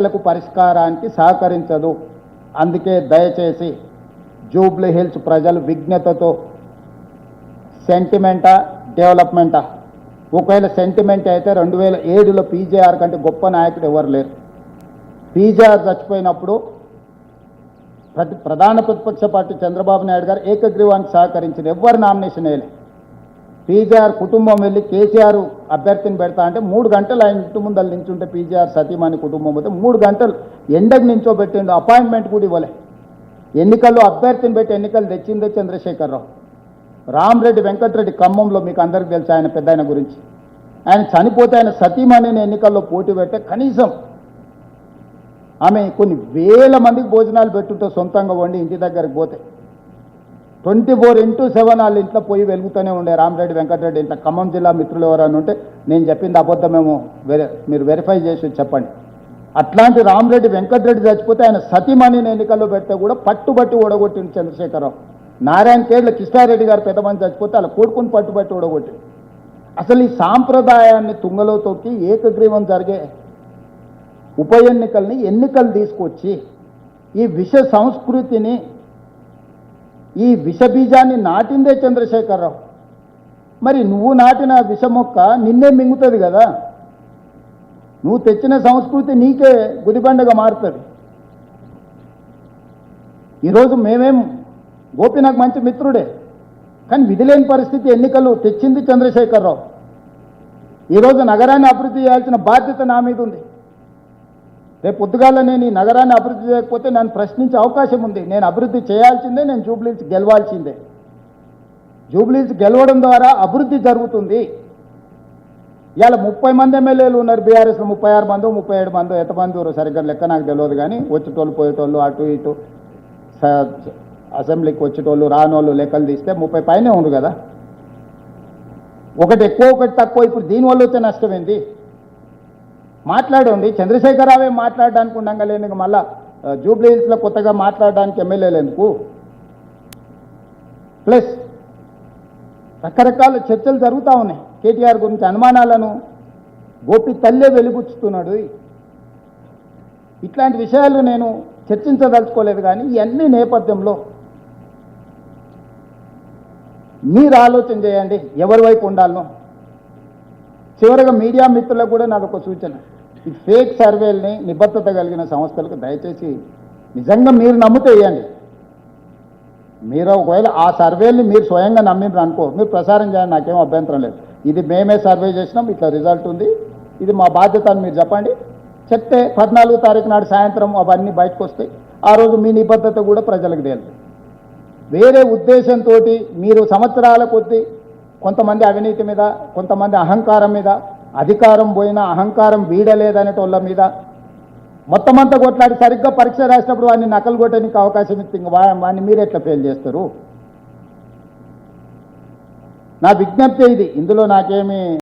సమస్యలకు పరిష్కారానికి సహకరించదు. అందుకే దయచేసి జూబ్లీ హిల్స్ ప్రజలు విజ్ఞతతో సెంటిమెంటా డెవలప్మెంటా? ఒకవేళ సెంటిమెంట్ అయితే రెండు వేల ఏడులో పీజేఆర్ కంటే గొప్ప నాయకుడు ఎవరు లేరు. పీజేఆర్ చచ్చిపోయినప్పుడు ప్రతి ప్రధాన ప్రతిపక్ష పార్టీ చంద్రబాబు నాయుడు గారు ఏకగ్రీవానికి సహకరించిన ఎవ్వరు నామినేషన్ వేయలేదు. పీజీఆర్ కుటుంబం వెళ్ళి కేసీఆర్ అభ్యర్థిని పెడతా అంటే మూడు గంటలు ఆయన ఇంటి ముందర నించుంటే పీజీఆర్ సతీమణి కుటుంబం పోతే మూడు గంటలు ఎండకు నించోబెట్టిండు అపాయింట్మెంట్ కూడా ఇవ్వలే. ఎన్నికల్లో అభ్యర్థిని పెట్టి ఎన్నికలు తెచ్చిందే చంద్రశేఖరరావు. రామరెడ్డి వెంకటరెడ్డి ఖమ్మంలో మీకు అందరికీ తెలుసు ఆయన పెద్ద ఆయన గురించి. ఆయన చనిపోతే ఆయన సతీమణిని ఎన్నికల్లో పోటీ పెట్టే కనీసం ఆమె కొన్ని వేల మందికి భోజనాలు పెట్టుంటే సొంతంగా వండి ఇంటి దగ్గరికి పోతే ట్వంటీ ఫోర్ ఇంటూ సెవెన్ వాళ్ళ ఇంట్లో పోయి వెలుగుతూనే ఉండే. రామరెడ్డి వెంకటరెడ్డి ఇంట్లో ఖమ్మం జిల్లా మిత్రులు ఎవరైనా ఉంటే నేను చెప్పింది అబద్ధమేమో వెరి మీరు వెరిఫై చేసి చెప్పండి. అట్లాంటి రామరెడ్డి వెంకటరెడ్డి చచ్చిపోతే ఆయన సతీమణిని ఎన్నికల్లో పెడితే కూడా పట్టుబట్టి ఓడగొట్టింది చంద్రశేఖరరావు. నారాయణ కేర్ల కృష్ణారెడ్డి గారు పెద్దమంది చచ్చిపోతే అలా కొడుకుని పట్టుబట్టి ఓడగొట్టింది అసలు ఈ సాంప్రదాయాన్ని తుంగలో తొక్కి ఏకగ్రీవం జరిగే ఉప ఎన్నికల్ని ఎన్నికలు తీసుకొచ్చి ఈ విష సంస్కృతిని ఈ విషబీజాన్ని నాటిందే చంద్రశేఖరరావు. మరి నువ్వు నాటిన విష మొక్క నిన్నే మింగుతుంది కదా. నువ్వు తెచ్చిన సంస్కృతి నీకే గుదిబండగా మారుతుంది. ఈరోజు మేమేం గోపి నాకు మంచి మిత్రుడే కానీ విధిలేని పరిస్థితి ఎన్నికలు తెచ్చింది చంద్రశేఖరరావు. ఈరోజు నగరాన్ని అభివృద్ధి చేయాల్సిన బాధ్యత నా మీద ఉంది రేపు పొద్దుగాల నేను ఈ నగరాన్ని అభివృద్ధి చేయకపోతే నన్ను ప్రశ్నించే అవకాశం ఉంది. నేను అభివృద్ధి చేయాల్సిందే నేను జూబ్లీస్ గెలవాల్సిందే. జూబ్లీస్ గెలవడం ద్వారా అభివృద్ధి జరుగుతుంది. ఇవాళ ముప్పై మంది ఎమ్మెల్యేలు ఉన్నారు బీఆర్ఎస్లో. ముప్పై ఆరు మందో ముప్పై ఏడు మందో ఎంతమంది ఉన్నారు సరిగ్గా లెక్క నాకు తెలియదు కానీ వచ్చేటోళ్ళు పోయేటోళ్ళు అటు ఇటు అసెంబ్లీకి వచ్చేటోళ్ళు రానోళ్ళు లెక్కలు తీస్తే ముప్పై పైనే ఉండు కదా. ఒకటి ఎక్కువ ఒకటి తక్కువ. ఇప్పుడు దీనివల్ల వచ్చే నష్టం ఏంది? మాట్లాడండి. చంద్రశేఖరరావే మాట్లాడడానికి ఉండంగా లేని మళ్ళా ఆ, జూబ్లీ హిల్స్లో కొత్తగా మాట్లాడడానికి ఎమ్మెల్యేలు ఎందుకు ప్లస్ రకరకాల చర్చలు జరుగుతూ ఉన్నాయి. కేటీఆర్ గురించి అనుమానాలను గోపి తల్లే వెలుగుచ్చుతున్నాడు ఇట్లాంటి విషయాలు నేను చర్చించదలుచుకోలేదు కానీ ఇవన్నీ నేపథ్యంలో మీరు ఆలోచన చేయండి. ఎవరి వైపు ఉండాలనో చివరగా మీడియా మిత్రులకు కూడా నాది ఒక సూచన. ఈ ఫేక్ సర్వేల్ని నిబద్ధత కలిగిన సంస్థలకు దయచేసి నిజంగా మీరు నమ్మితే వేయండి మీరు ఒకవేళ ఆ సర్వేల్ని మీరు స్వయంగా నమ్మిండ్రు అనుకో మీరు ప్రసారం చేయండి నాకేం అభ్యంతరం లేదు. ఇది మేమే సర్వే చేసినాం ఇట్లా రిజల్ట్ ఉంది. ఇది మా బాధ్యత అని మీరు చెప్పండి. చెప్తే పద్నాలుగు తారీఖు నాడు సాయంత్రం అవన్నీ బయటకు వస్తాయి. ఆ రోజు మీ నిబద్ధత కూడా ప్రజలకు తేలుతుంది వేరే ఉద్దేశంతో మీరు సంవత్సరాల కొద్దీ కొంతమంది అవినీతి మీద కొంతమంది అహంకారం మీద అధికారం పోయినా అహంకారం వీడలేదనేటోళ్ళ మీద. మొత్తం అంతా కొట్లాడి సరిగ్గా పరీక్ష రాసినప్పుడు వాడిని నకలు కొట్టడానికి అవకాశం ఇస్తే వాడిని మీరు ఎట్లా ఫెయిల్ చేస్తారు? నా విజ్ఞప్తి ఇది. ఇందులో నాకేమీ